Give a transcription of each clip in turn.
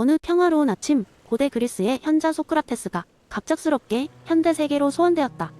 어느 평화로운 아침 고대 그리스의 현자 소크라테스가 갑작스럽게 현대 세계로 소환되었다.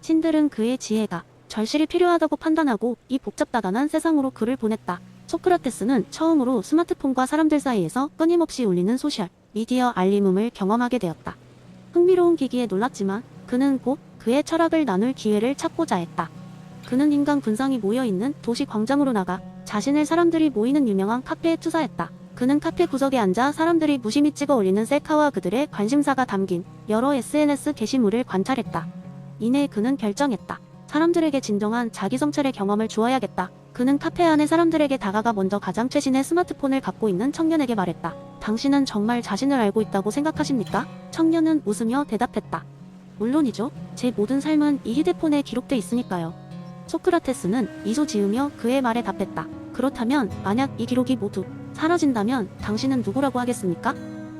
신들은 그의 지혜가 절실히 필요하다고 판단하고 이 복잡다단한 세상으로 그를 보냈다. 소크라테스는 처음으로 스마트폰과 사람들 사이에서 끊임없이 울리는 소셜 미디어 알림음을 경험하게 되었다. 흥미로운 기기에 놀랐지만 그는 곧 그의 철학을 나눌 기회를 찾고자 했다. 그는 인간 군상이 모여있는 도시 광장으로 나가 자신을 사람들이 모이는 유명한 카페에 투사했다. 그는 카페 구석에 앉아 사람들이 무심히 찍어 올리는 셀카와 그들의 관심사가 담긴 여러 SNS 게시물을 관찰했다. 이내 그는 결정했다. 사람들에게 진정한 자기 성찰의 경험을 주어야겠다. 그는 카페 안에 사람들에게 다가가 먼저 가장 최신의 스마트폰을 갖고 있는 청년에게 말했다. 당신은 정말 자신을 알고 있다고 생각하십니까? 청년은 웃으며 대답했다. 물론이죠. 제 모든 삶은 이 휴대폰에 기록돼 있으니까요. 소크라테스는 미소 지으며 그의 말에 답했다. 그렇다면 만약 이 기록이 모두 사라진다면 당신은 누구라고 하겠습니까?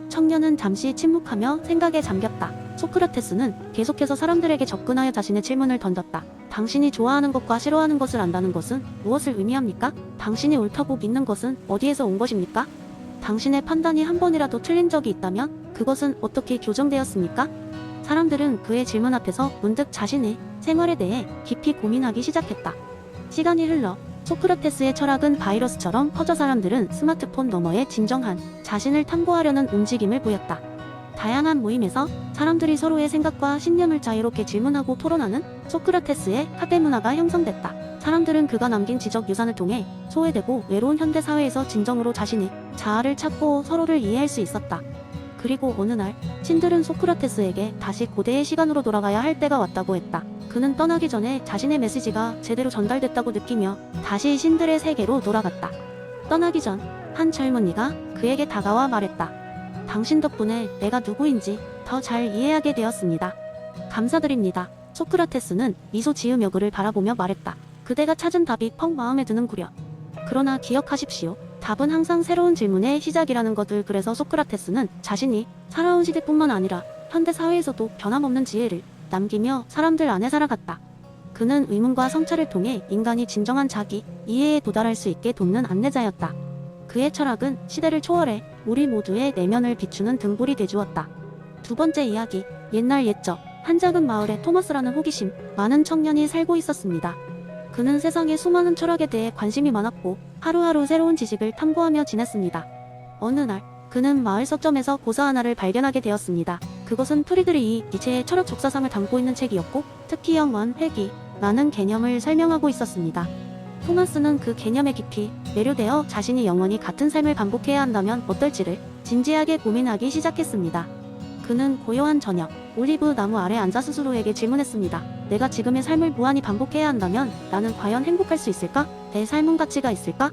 청년은 잠시 침묵하며 생각에 잠겼다. 소크라테스는 계속해서 사람들에게 접근하여 자신의 질문을 던졌다. 당신이 좋아하는 것과 싫어하는 것을 안다는 것은 무엇을 의미합니까? 당신이 옳다고 믿는 것은 어디에서 온 것입니까? 당신의 판단이 한 번이라도 틀린 적이 있다면 그것은 어떻게 교정되었습니까? 사람들은 그의 질문 앞에서 문득 자신의 생활에 대해 깊이 고민하기 시작했다. 시간이 흘러 소크라테스의 철학은 바이러스처럼 퍼져 사람들은 스마트폰 너머의 진정한 자신을 탐구하려는 움직임을 보였다. 다양한 모임에서 사람들이 서로의 생각과 신념을 자유롭게 질문하고 토론하는 소크라테스의 카페 문화가 형성됐다. 사람들은 그가 남긴 지적 유산을 통해 소외되고 외로운 현대 사회에서 진정으로 자신의 자아를 찾고 서로를 이해할 수 있었다. 그리고 어느 날 신들은 소크라테스에게 다시 고대의 시간으로 돌아가야 할 때가 왔다고 했다. 그는 떠나기 전에 자신의 메시지가 제대로 전달됐다고 느끼며 다시 신들의 세계로 돌아갔다. 떠나기 전 한 젊은이가 그에게 다가와 말했다. 당신 덕분에 내가 누구인지 더 잘 이해하게 되었습니다. 감사드립니다. 소크라테스는 미소 지으며 그를 바라보며 말했다. 그대가 찾은 답이 펑 마음에 드는구려. 그러나 기억하십시오. 답은 항상 새로운 질문의 시작이라는 것을 그래서 소크라테스는 자신이 살아온 시대뿐만 아니라 현대 사회에서도 변함없는 지혜를 남기며 사람들 안에 살아갔다. 그는 의문과 성찰을 통해 인간이 진정한 자기 이해에 도달할 수 있게 돕는 안내자였다. 그의 철학은 시대를 초월해 우리 모두의 내면을 비추는 등불이 되주었다. 두 번째 이야기, 옛날 옛적 한 작은 마을에 토마스라는 호기심 많은 청년이 살고 있었습니다. 그는 세상의 수많은 철학에 대해 관심이 많았고 하루하루 새로운 지식을 탐구하며 지냈습니다. 어느 날 그는 마을 서점에서 고사 하나를 발견하게 되었습니다. 그것은 프리드리히 니체의 철학 족사상을 담고 있는 책이었고 특히 영원, 회귀, 라는 개념을 설명하고 있었습니다. 토마스는 그 개념에 깊이 매료되어 자신이 영원히 같은 삶을 반복해야 한다면 어떨지를 진지하게 고민하기 시작했습니다. 그는 고요한 저녁, 올리브 나무 아래 앉아 스스로에게 질문했습니다. 내가 지금의 삶을 무한히 반복해야 한다면 나는 과연 행복할 수 있을까? 내 삶은 가치가 있을까?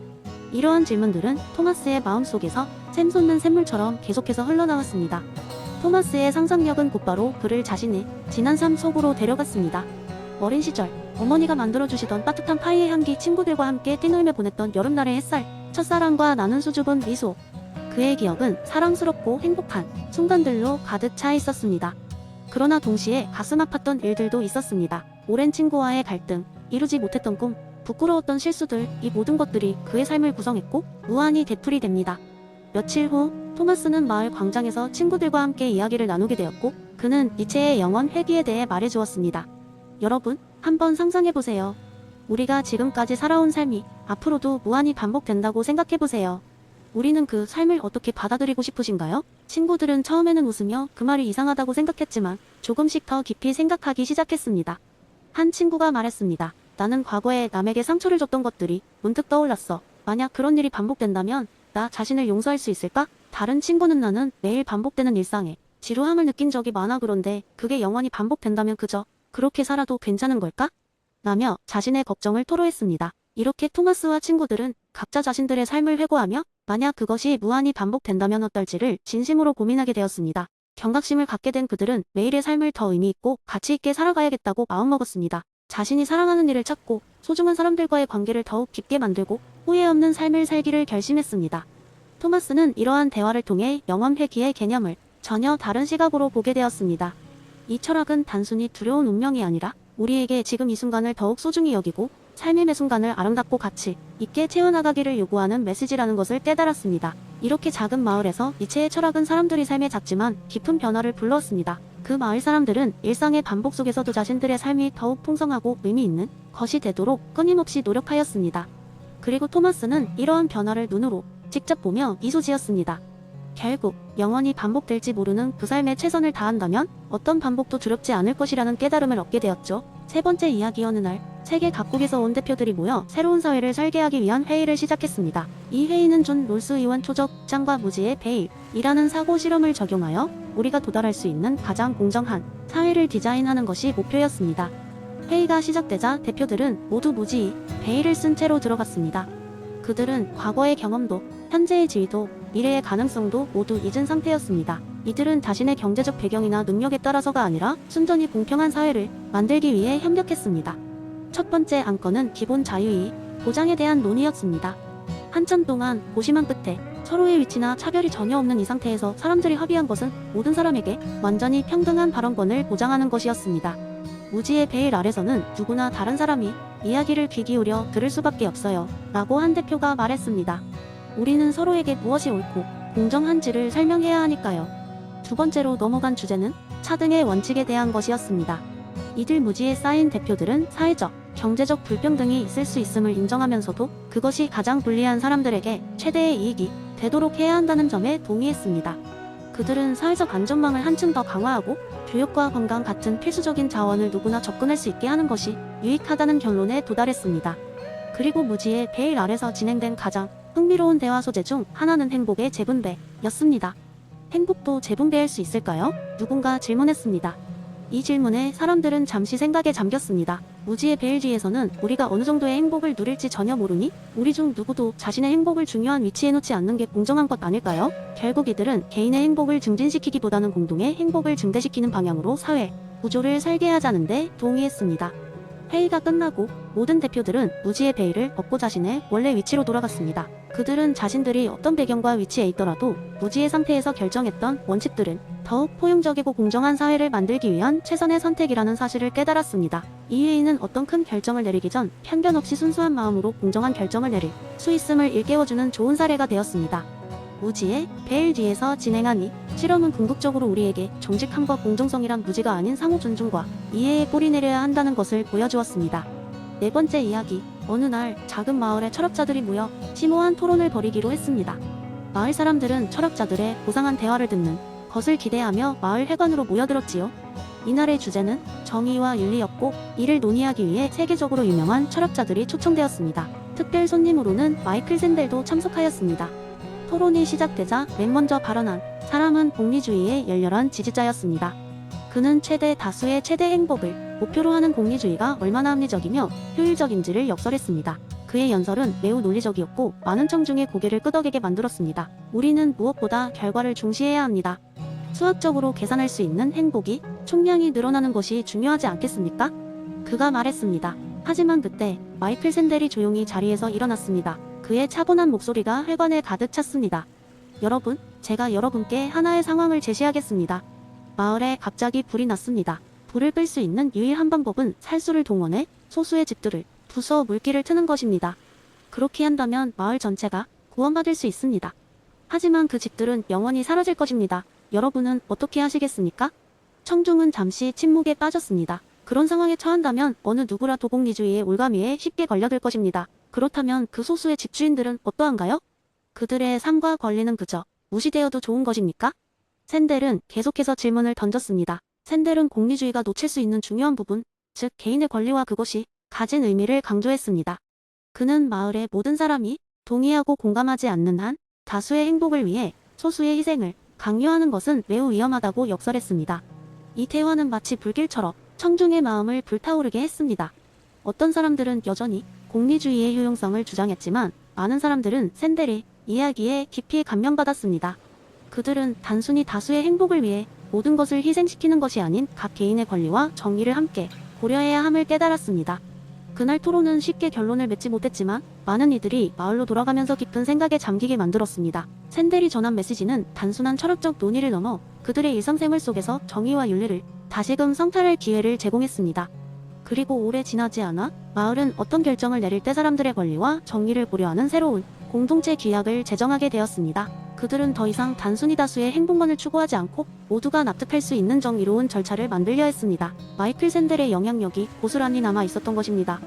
이러한 질문들은 토마스의 마음속에서 샘솟는 샘물처럼 계속해서 흘러나왔습니다. 토마스의 상상력은 곧바로 그를 자신의 지난 삶 속으로 데려갔습니다. 어린 시절 어머니가 만들어주시던 따뜻한 파이의 향기 친구들과 함께 뛰놀며 보냈던 여름날의 햇살 첫사랑과 나눈 수줍은 미소 그의 기억은 사랑스럽고 행복한 순간들로 가득 차 있었습니다. 그러나 동시에 가슴 아팠던 일들도 있었습니다. 오랜 친구와의 갈등, 이루지 못했던 꿈, 부끄러웠던 실수들, 이 모든 것들이 그의 삶을 구성했고 무한히 되풀이됩니다. 며칠 후 토마스는 마을 광장에서 친구들과 함께 이야기를 나누게 되었고 그는 니체의 영원 회귀에 대해 말해주었습니다. 여러분, 한번 상상해보세요. 우리가 지금까지 살아온 삶이 앞으로도 무한히 반복된다고 생각해보세요. 우리는 그 삶을 어떻게 받아들이고 싶으신가요? 친구들은 처음에는 웃으며 그 말이 이상하다고 생각했지만 조금씩 더 깊이 생각하기 시작했습니다. 한 친구가 말했습니다. 나는 과거에 남에게 상처를 줬던 것들이 문득 떠올랐어. 만약 그런 일이 반복된다면 나 자신을 용서할 수 있을까? 다른 친구는 나는 매일 반복되는 일상에 지루함을 느낀 적이 많아 그런데 그게 영원히 반복된다면 그저 그렇게 살아도 괜찮은 걸까? 라며 자신의 걱정을 토로했습니다. 이렇게 토마스와 친구들은 각자 자신들의 삶을 회고하며 만약 그것이 무한히 반복된다면 어떨지를 진심으로 고민하게 되었습니다. 경각심을 갖게 된 그들은 매일의 삶을 더 의미 있고 가치 있게 살아가야겠다고 마음먹었습니다. 자신이 사랑하는 일을 찾고 소중한 사람들과의 관계를 더욱 깊게 만들고 후회 없는 삶을 살기를 결심했습니다. 토마스는 이러한 대화를 통해 영원 회귀의 개념을 전혀 다른 시각으로 보게 되었습니다. 이 철학은 단순히 두려운 운명이 아니라 우리에게 지금 이 순간을 더욱 소중히 여기고 삶의 매 순간을 아름답고 가치 있게 채워나가기를 요구하는 메시지라는 것을 깨달았습니다. 이렇게 작은 마을에서 니체의 철학은 사람들이 삶에 작지만 깊은 변화를 불러왔습니다. 그 마을 사람들은 일상의 반복 속에서도 자신들의 삶이 더욱 풍성하고 의미 있는 것이 되도록 끊임없이 노력하였습니다. 그리고 토마스는 이러한 변화를 눈으로 직접 보며 미소 지었습니다. 결국 영원히 반복될지 모르는 그 삶에 최선을 다한다면 어떤 반복도 두렵지 않을 것이라는 깨달음을 얻게 되었죠. 세 번째 이야기 어느 날 세계 각국에서 온 대표들이 모여 새로운 사회를 설계하기 위한 회의를 시작했습니다. 이 회의는 존 롤스 의원 초적 짱과 무지의 베일이라는 사고 실험을 적용하여 우리가 도달할 수 있는 가장 공정한 사회를 디자인하는 것이 목표였습니다. 회의가 시작되자 대표들은 모두 무지 베일을 쓴 채로 들어갔습니다. 그들은 과거의 경험도 현재의 지위도 미래의 가능성도 모두 잊은 상태였습니다. 이들은 자신의 경제적 배경이나 능력에 따라서가 아니라 순전히 공평한 사회를 만들기 위해 협력했습니다. 첫 번째 안건은 기본 자유의 보장에 대한 논의였습니다. 한참 동안 고심한 끝에 서로의 위치나 차별이 전혀 없는 이 상태에서 사람들이 합의한 것은 모든 사람에게 완전히 평등한 발언권을 보장하는 것이었습니다. 무지의 베일 아래서는 누구나 다른 사람이 이야기를 귀 기울여 들을 수밖에 없어요. 라고 한 대표가 말했습니다. 우리는 서로에게 무엇이 옳고 공정한지를 설명해야 하니까요. 두 번째로 넘어간 주제는 차등의 원칙에 대한 것이었습니다. 이들 무지에 쌓인 대표들은 사회적, 경제적 불평등이 있을 수 있음을 인정하면서도 그것이 가장 불리한 사람들에게 최대의 이익이 되도록 해야 한다는 점에 동의했습니다. 그들은 사회적 안전망을 한층 더 강화하고 교육과 건강 같은 필수적인 자원을 누구나 접근할 수 있게 하는 것이 유익하다는 결론에 도달했습니다. 그리고 무지의 베일 아래서 진행된 가장 흥미로운 대화 소재 중 하나는 행복의 재분배였습니다. 행복도 재분배할 수 있을까요? 누군가 질문했습니다. 이 질문에 사람들은 잠시 생각에 잠겼습니다. 무지의 베일 뒤에서는 우리가 어느 정도의 행복을 누릴지 전혀 모르니 우리 중 누구도 자신의 행복을 중요한 위치에 놓지 않는 게 공정한 것 아닐까요? 결국 이들은 개인의 행복을 증진시키기보다는 공동의 행복을 증대시키는 방향으로 사회 구조를 설계하자는데 동의했습니다. 회의가 끝나고 모든 대표들은 무지의 베일을 벗고 자신의 원래 위치로 돌아갔습니다. 그들은 자신들이 어떤 배경과 위치에 있더라도 무지의 상태에서 결정했던 원칙들은 더욱 포용적이고 공정한 사회를 만들기 위한 최선의 선택이라는 사실을 깨달았습니다. 이 회의는 어떤 큰 결정을 내리기 전 편견 없이 순수한 마음으로 공정한 결정을 내릴 수 있음을 일깨워주는 좋은 사례가 되었습니다. 무지의 베일 뒤에서 진행한 이 실험은 궁극적으로 우리에게 정직함과 공정성이란 무지가 아닌 상호 존중과 이해에 꼬리 내려야 한다는 것을 보여주었습니다. 네 번째 이야기. 어느 날 작은 마을의 철학자들이 모여 심오한 토론을 벌이기로 했습니다. 마을 사람들은 철학자들의 고상한 대화를 듣는 것을 기대하며 마을 회관으로 모여들었지요. 이날의 주제는 정의와 윤리였고 이를 논의하기 위해 세계적으로 유명한 철학자들이 초청되었습니다. 특별 손님으로는 마이클 샌델도 참석하였습니다. 토론이 시작되자 맨 먼저 발언한 사람은 공리주의의 열렬한 지지자였습니다. 그는 최대 다수의 최대 행복을 목표로 하는 공리주의가 얼마나 합리적이며 효율적인지를 역설했습니다. 그의 연설은 매우 논리적이었고 많은 청중의 고개를 끄덕이게 만들었습니다. 우리는 무엇보다 결과를 중시해야 합니다. 수학적으로 계산할 수 있는 행복이 총량이 늘어나는 것이 중요하지 않겠습니까? 그가 말했습니다. 하지만 그때 마이클 샌델이 조용히 자리에서 일어났습니다. 그의 차분한 목소리가 회관에 가득 찼습니다. 여러분, 제가 여러분께 하나의 상황을 제시하겠습니다. 마을에 갑자기 불이 났습니다. 불을 끌 수 있는 유일한 방법은 살수를 동원해 소수의 집들을 부숴 물기를 트는 것입니다. 그렇게 한다면 마을 전체가 구원받을 수 있습니다. 하지만 그 집들은 영원히 사라질 것입니다. 여러분은 어떻게 하시겠습니까? 청중은 잠시 침묵에 빠졌습니다. 그런 상황에 처한다면 어느 누구라도 공리주의의 올가미에 쉽게 걸려들 것입니다. 그렇다면 그 소수의 집주인들은 어떠한가요? 그들의 삶과 권리는 그저 무시되어도 좋은 것입니까? 샌델은 계속해서 질문을 던졌습니다. 샌델은 공리주의가 놓칠 수 있는 중요한 부분, 즉 개인의 권리와 그것이 가진 의미를 강조했습니다. 그는 마을의 모든 사람이 동의하고 공감하지 않는 한 다수의 행복을 위해 소수의 희생을 강요하는 것은 매우 위험하다고 역설했습니다. 이 대화는 마치 불길처럼 청중의 마음을 불타오르게 했습니다. 어떤 사람들은 여전히 공리주의의 효용성을 주장했지만 많은 사람들은 샌델의 이야기에 깊이 감명받았습니다. 그들은 단순히 다수의 행복을 위해 모든 것을 희생시키는 것이 아닌 각 개인의 권리와 정의를 함께 고려해야 함을 깨달았습니다. 그날 토론은 쉽게 결론을 맺지 못했지만 많은 이들이 마을로 돌아가면서 깊은 생각에 잠기게 만들었습니다. 샌델이 전한 메시지는 단순한 철학적 논의를 넘어 그들의 일상생활 속에서 정의와 윤리를 다시금 성찰할 기회를 제공했습니다. 그리고 오래 지나지 않아 마을은 어떤 결정을 내릴 때 사람들의 권리와 정의를 고려하는 새로운 공동체 규약을 제정하게 되었습니다. 그들은 더 이상 단순히 다수의 행복만을 추구하지 않고 모두가 납득할 수 있는 정의로운 절차를 만들려 했습니다. 마이클 샌델의 영향력이 고스란히 남아 있었던 것입니다.